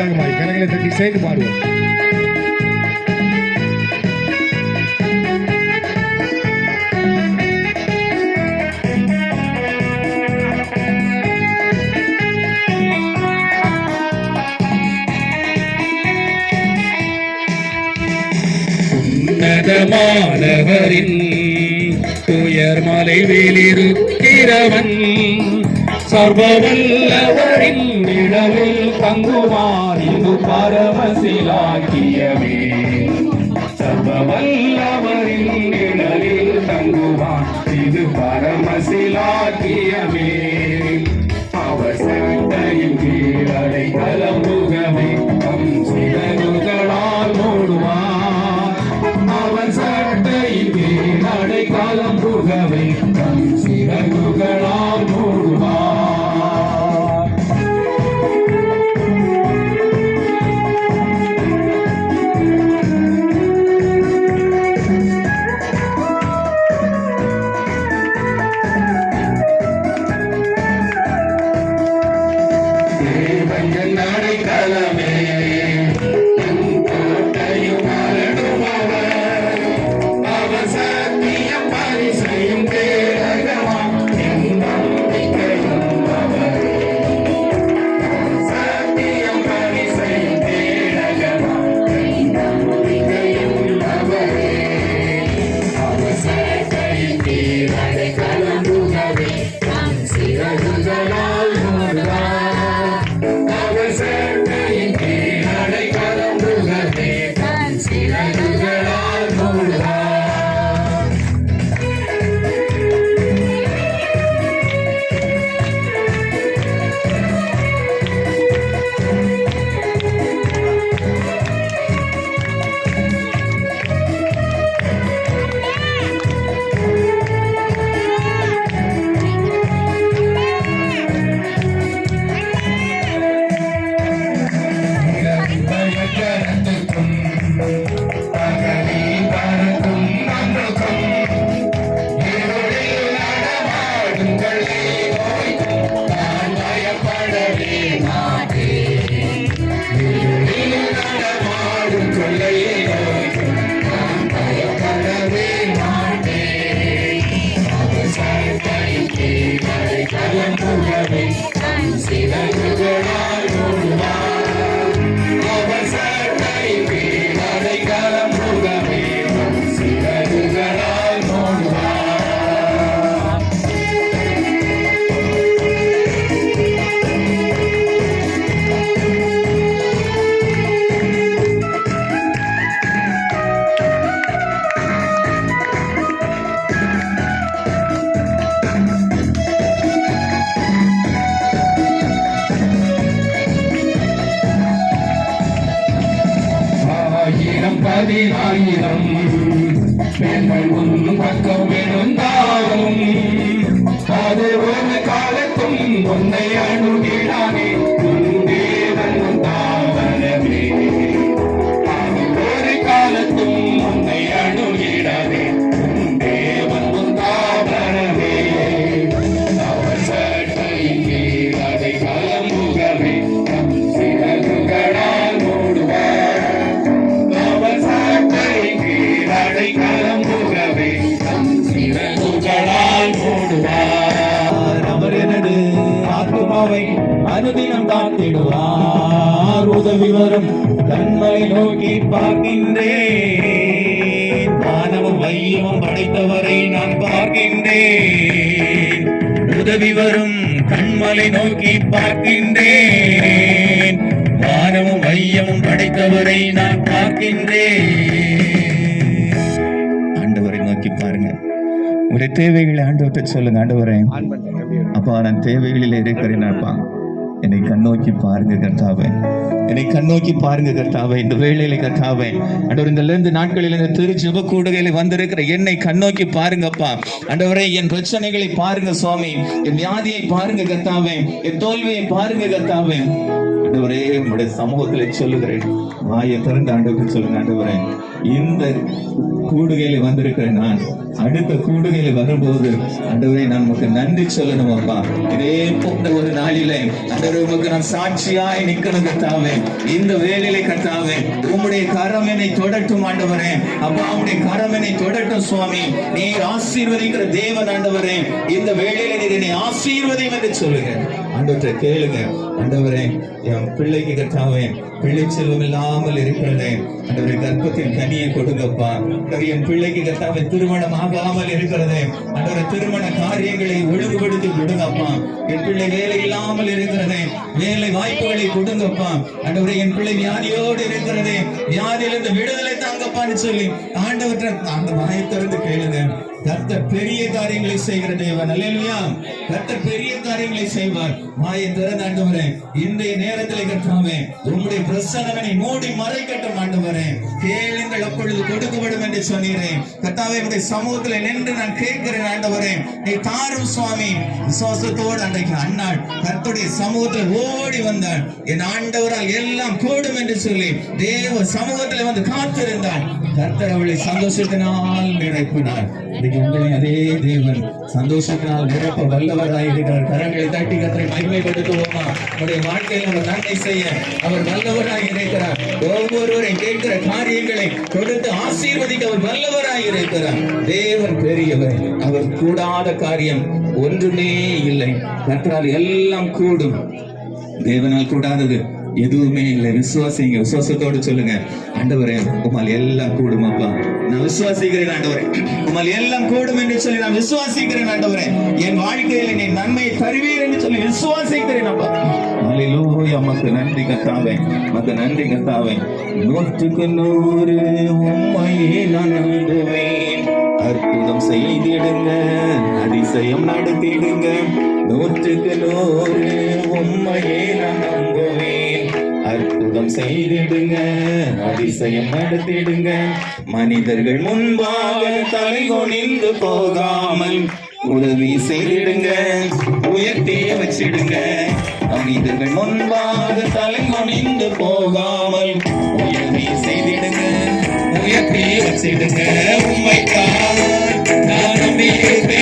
உற்சாகமாய் கரங்களை தட்டி சேர்ந்து பாடுவோம். உன்னதமானவரின் துயர் மலை மலைவிலிருக்கிறவன். சர்வவல்லவரின் நிழலில் தங்குவார் இது பரமசிலாக்கியமே சர்வவல்லவரின் நிழலில் தங்குவார் இது பரமசிலாக்கியமே அவர் சட்டையின் கீழடை கலம்புகமே பெண்கள் உன் பக்கம் விழுந்தாலும் அது ஒரு காலத்தும் உன்னை அணுகிட ஆத்மாவை அனுதினம் காத்திடுவார். உதவி வரும் தன்மை நோக்கி பார்க்கின்றேன். வானமும் வையமும் படைத்தவரை நான் பார்க்கின்றேன். உதவி வரும் கண்மலை நோக்கி பார்க்கின்றேன். வானமும் வையமும் படைத்தவரை நான் பார்க்கின்றேன். ஆண்டவரை நோக்கி பாருங்க உடைய தேவைகளை ஆண்டவர்கிட்ட சொல்லுங்க ஆண்டவரே. அப்பா நான் தேவைகளில் இருக்கிறேன் அப்பா என்னை கண்ணோக்கி பாருங்க கர்த்தாவே. என்னை கண்ணோக்கி பாருங்க கர்த்தாவே இந்த வேலையில கர்த்தாவே. அண்டவர் இந்த இருந்து நாட்களில் இந்த திரு ஜெப கூடுகையில வந்திருக்கிற என்னை கண்ணோக்கி பாருங்கப்பா. அண்டவரே என் பிரச்சனைகளை பாருங்க சுவாமி. என் வியாதியை பாருங்க கர்த்தாவே. என் தோல்வியை பாருங்க கர்த்தாவே. ஆண்டவரே உங்களுடைய சமூகத்துல சொல்லுகிறேன். வாயை திறந்து ஆண்டவருக்கு சொல்லுங்க ஆண்டவரே. இந்த கூடுகையில வந்திருக்கிறேன் நான் அடுத்த கூடுகையில வரும்போது ஆண்டவரே நான் உமக்கு நன்றி சொல்லணும் அப்பா இதே போன்ற ஒரு நாளிலே ஆண்டவர் உமக்கு நான் சாட்சியாய் நிக்கணும் கத்தாவே இந்த வேலையில கத்தாவே உம்முடைய கரம் என்னை தொடட்டும் ஆண்டவரே. அப்பா உடைய கரம் என்னை தொடட்டும் சுவாமி. நீர் ஆசீர்வதிக்கிற தேவன் ஆண்டவரே. இந்த வேலையில நீர் என்னை ஆசீர்வதியும் என்று சொல்லுங்க ஆண்டவற்றை கேளுங்க. ஆண்டவரே என் பிள்ளைக்கு கர்த்தாவே பிள்ளை செல்வம் இல்லாமல் இருக்கிறதே. ஆண்டவரை கர்ப்பத்தின் கனியை கொடுங்கப்பா. என் பிள்ளைக்கு கர்த்தாவே திருமணம் ஆகாமல் இருக்கிறதே. ஆண்டவரை திருமண காரியங்களை ஒழுங்குபடுத்தி கொடுங்கப்பா. என் பிள்ளை வேலை இல்லாமல் இருக்கிறதே. வேலை வாய்ப்புகளை கொடுங்கப்பா. ஆண்டவரை என் பிள்ளை வியாதியோடு இருக்கிறதே. வியாதியிலிருந்து விடுதலை தாங்கப்பான்னு சொல்லி ஆண்டவற்றை அந்த வாயை திறந்து கேளுங்க. கர்த்தர் பெரிய காரியங்களை செய்கிற தேவன். அல்லேலூயா. கர்த்தர் பெரிய காரியங்களை செய்வார். வாயை திறந்து ஆண்டவரே இன்றைய நேரத்தில் கர்த்தாவே உம்முடைய பிரசன்னனை மூடி மறைக்கட்டும் ஆண்டவரே. கேளுங்கள் அப்பொழுது கொடுக்கப்படும் என்று சொன்னீரேன் கர்த்தாவே உடைய சமூகத்தில் நின்று நான் கேட்கிறேன் ஆண்டவரே. நீ தாரும் சுவாமி விசுவாசத்தோடு அன்றைக்கு அண்ணாள் கர்த்தருடைய சமூகத்தில் ஓடி வந்தாள். என் ஆண்டவரால் எல்லாம் கூடும் என்று சொல்லி தேவ சமூகத்தில் வந்து காத்திருந்தாள். கர்த்தர் அவளை சந்தோஷத்தினால் நிரப்பினார் இன்னைக்கு உங்களை அதே தேவன் சந்தோஷத்தினால் நிரப்ப வல்லவராயிருக்கிறார் கரங்களை தட்டி கத்தரை மகிமைப்படுத்துவோமா? உடைய வாழ்க்கையில் அவர் நன்மை செய்ய அவர் வல்லவராய் இருக்கிறார். ஒவ்வொருவரை கேட்கிற காரியங்களை கொடுத்து ஆசீர்வதிக்க அவர் வல்லவராய் இருக்கிறார். தேவன் பெரியவர் அவர் கூடாத காரியம் ஒன்றுமே இல்லை. கற்றால் எல்லாம் கூடும். தேவனால் கூடாதது எதுவுமே இல்லை. விசுவாசிங்க விசுவாசத்தோடு சொல்லுங்க. ஆண்டவரே உமால் எல்லாம் கூடும் அப்பா. நான் விசுவாசிக்கிறேன் ஆண்டவரே. உமால் எல்லாம் கூடும் என்று சொல்லி நான் விசுவாசிக்கிறேன் ஆண்டவரே. என் வாழ்க்கையில் நீ நன்மையை தருவீர் என்று சொல்லி விசுவாசிக்கிறேன் அப்பா. அல்லேலூயா உமக்கு நன்றி கத்தாவே மத்த நன்றி கத்தாவே. நூற்றுக்கு நூறு உண்மையை நான் நம்புவேன். அற்புதம் செய்திடுங்க அதிசயம் நடத்திடுங்க. நூற்றுக்கு நூறு உண்மையே நான் அற்புதம் செய்திடுங்க அதிசயம் நடத்திடுங்க. மனிதர்கள் முன்பாக தலை குனிந்து போகாமல் உதவி செய்திடுங்க உயர்த்தி வச்சிடுங்க. மனிதர்கள் முன்பாக தலை குனிந்து போகாமல் உதவி செய்திடுங்க உயர்த்தி வச்சிடுங்க. உண்மைத்தான் நான் நம்பியிருப்பேன்.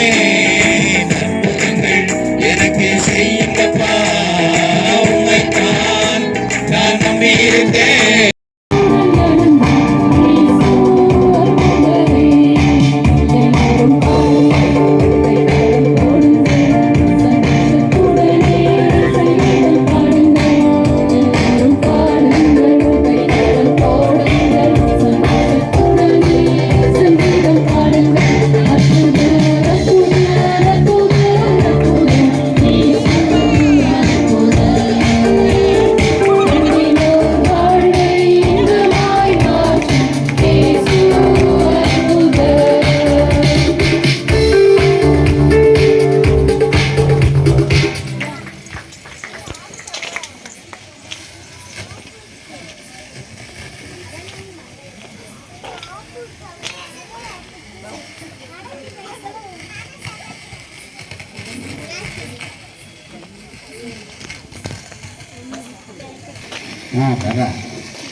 ஆ தரேன்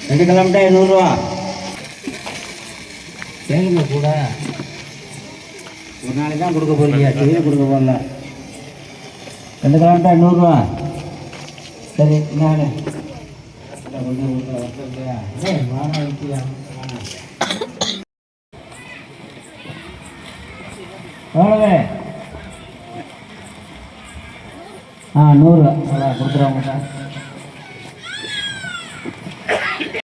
ரெண்டு கிலோமீட்டர் நூறுரூவா சரிங்க கூட ஒரு நாளைக்கு தான் கொடுக்க போகிறீங்க டெய்லி கொடுக்க போகல ரெண்டு கிலோமீட்டர் நூறுரூவா சரி நான் எவ்வளவு? ஆ நூறு அதான் கொடுக்குறவங்க